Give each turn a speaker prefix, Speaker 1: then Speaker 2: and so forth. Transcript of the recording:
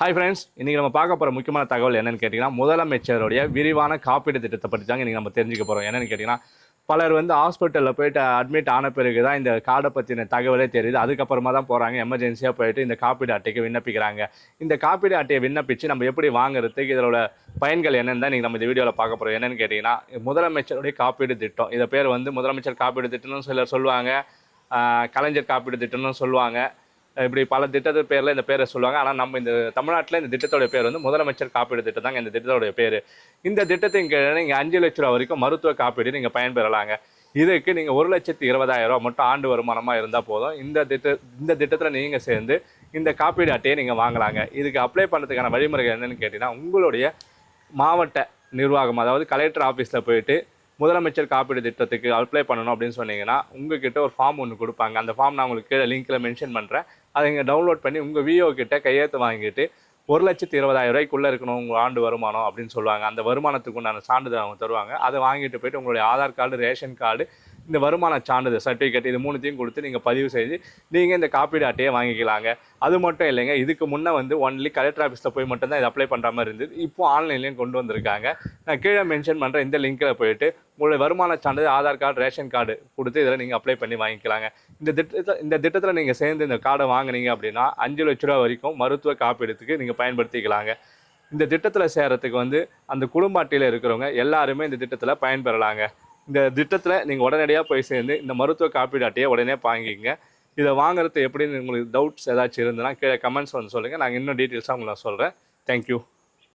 Speaker 1: Hi friends இன்றைக்கி நம்ம பார்க்க போகிற முக்கியமான தகவல் என்னென்னு கேட்டிங்கன்னா முதலமைச்சருடைய விரிவான காப்பீடு திட்டத்தை பற்றி தாங்க இன்றைக்கி நம்ம தெரிஞ்சுக்க போகிறோம் என்னென்னு கேட்டிங்கன்னா பலர் வந்து ஹாஸ்பிட்டலில் போயிட்டு அட்மிட் ஆன பிறகு தான் இந்த கார்டை பற்றின தகவலே தெரியுது. அதுக்கப்புறமா தான் போகிறாங்க எமர்ஜென்சியாக போயிட்டு இந்த காப்பீடு அட்டைக்கு விண்ணப்பிக்கிறாங்க. இந்த காப்பீடு அட்டையை விண்ணப்பித்து நம்ம எப்படி வாங்குறதுக்கு இதோட பயன்கள் என்னென்னு தான் நீங்கள் நம்ம இந்த வீடியோவில் பார்க்க போகிறோம் என்னென்னு கேட்டிங்கன்னா முதலமைச்சருடைய காப்பீடு திட்டம். இதை பேர் வந்து முதலமைச்சர் காப்பீடு திட்டம்னு சிலர் சொல்லுவாங்க. கலைஞர் காப்பீடு திட்டம்னு சொல்லுவாங்க. இப்படி பல திட்டத்து பேரில் இந்த பேரை சொல்லுவாங்க. ஆனால் நம்ம இந்த தமிழ்நாட்டில் இந்த திட்டத்தோடைய பேர் வந்து முதலமைச்சர் காப்பீடு திட்டம் தாங்க இந்த திட்டத்தோடைய பேர். இந்த திட்டத்தின் கீழே நீங்கள் அஞ்சு லட்ச ரூபா வரைக்கும் மருத்துவ காப்பீடு நீங்கள் பயன்பெறலாங்க. இதுக்கு நீங்கள் ஒரு லட்சத்தி இருபதாயிரம் ரூபா மட்டும் ஆண்டு வருமானமாக இருந்தால் போதும். இந்த திட்ட இந்த திட்டத்தில் நீங்கள் சேர்ந்து இந்த காப்பீடு அட்டையை நீங்கள் வாங்கலாங்க. இதுக்கு அப்ளை பண்ணுறதுக்கான வழிமுறைகள் என்னென்னு கேட்டிங்கன்னா உங்களுடைய மாவட்ட நிர்வாகம் அதாவது கலெக்டர் ஆஃபீஸில் போயிட்டு முதலமைச்சர் காப்பீடு திட்டத்துக்கு அப்ளை பண்ணணும் அப்படின்னு சொன்னீங்கன்னா உங்ககிட்ட ஒரு ஃபார்ம் ஒன்று கொடுப்பாங்க. அந்த ஃபார்ம் நான் உங்களுக்கு கீழே லிங்க்கில் மென்ஷன் பண்ணுறேன் அதை இங்கே டவுன்லோட் பண்ணி உங்கள் விஓ கிட்ட கையெழுத்து வாங்கிட்டு ஒரு லட்சத்தி இருபதாயிரம் ரூபாய்க்குள்ளே இருக்கணும் உங்கள் ஆண்டு வருமானம் அப்படின்னு சொல்லுவாங்க. அந்த வருமானத்துக்கு உண்டான சான்றிதழ் அவங்க தருவாங்க. அதை வாங்கிட்டு போயிட்டு உங்களுடைய ஆதார் கார்டு ரேஷன் கார்டு இந்த வருமான சான்றிதழ் சர்டிஃபிகேட் இது மூணுத்தையும் கொடுத்து நீங்கள் பதிவு செய்து நீங்கள் இந்த காப்பீடு அட்டையை வாங்கிக்கலாங்க. அது மட்டும் இல்லைங்க இதுக்கு முன்னே வந்து ஒன்லி கலெக்டர் ஆஃபீஸில் போய் மட்டும்தான் இது அப்ளை பண்ணுற மாதிரி இருந்தது. இப்போ ஆன்லைன்லேயும் கொண்டு வந்திருக்காங்க. நான் கீழே மென்ஷன் பண்ணுற இந்த லிங்க்கில் போயிட்டு உங்களுடைய வருமான சான்றிதழ் ஆதார் கார்டு ரேஷன் கார்டு கொடுத்து இதில் நீங்கள் அப்ளை பண்ணி வாங்கிக்கலாங்க. இந்த திட்டத்தில் இந்த திட்டத்தில் நீங்கள் சேர்ந்து இந்த கார்டை வாங்குனீங்க அப்படின்னா அஞ்சு லட்ச ரூபா வரைக்கும் மருத்துவ காப்பீடுக்கு நீங்கள் பயன்படுத்திக்கலாங்க. இந்த திட்டத்தில் சேரத்துக்கு வந்து அந்த குடும்ப அட்டையில் இருக்கிறவங்க எல்லாருமே இந்த திட்டத்தில் பயன்பெறலாங்க. இந்த திட்டத்தில் நீங்கள் உடனடியாக போய் சேர்ந்து இந்த மருத்துவ காப்பீடு அட்டையை உடனே வாங்கிக்கங்க. இதை வாங்குறது எப்படின்னு உங்களுக்கு டவுட்ஸ் ஏதாச்சும் இருந்ததுன்னா கீழே கமெண்ட்ஸ் வந்து சொல்லுங்கள் நாங்கள் இன்னும் டீட்டெயில்ஸாக உங்களுக்கு நான் சொல்கிறேன் தேங்க்யூ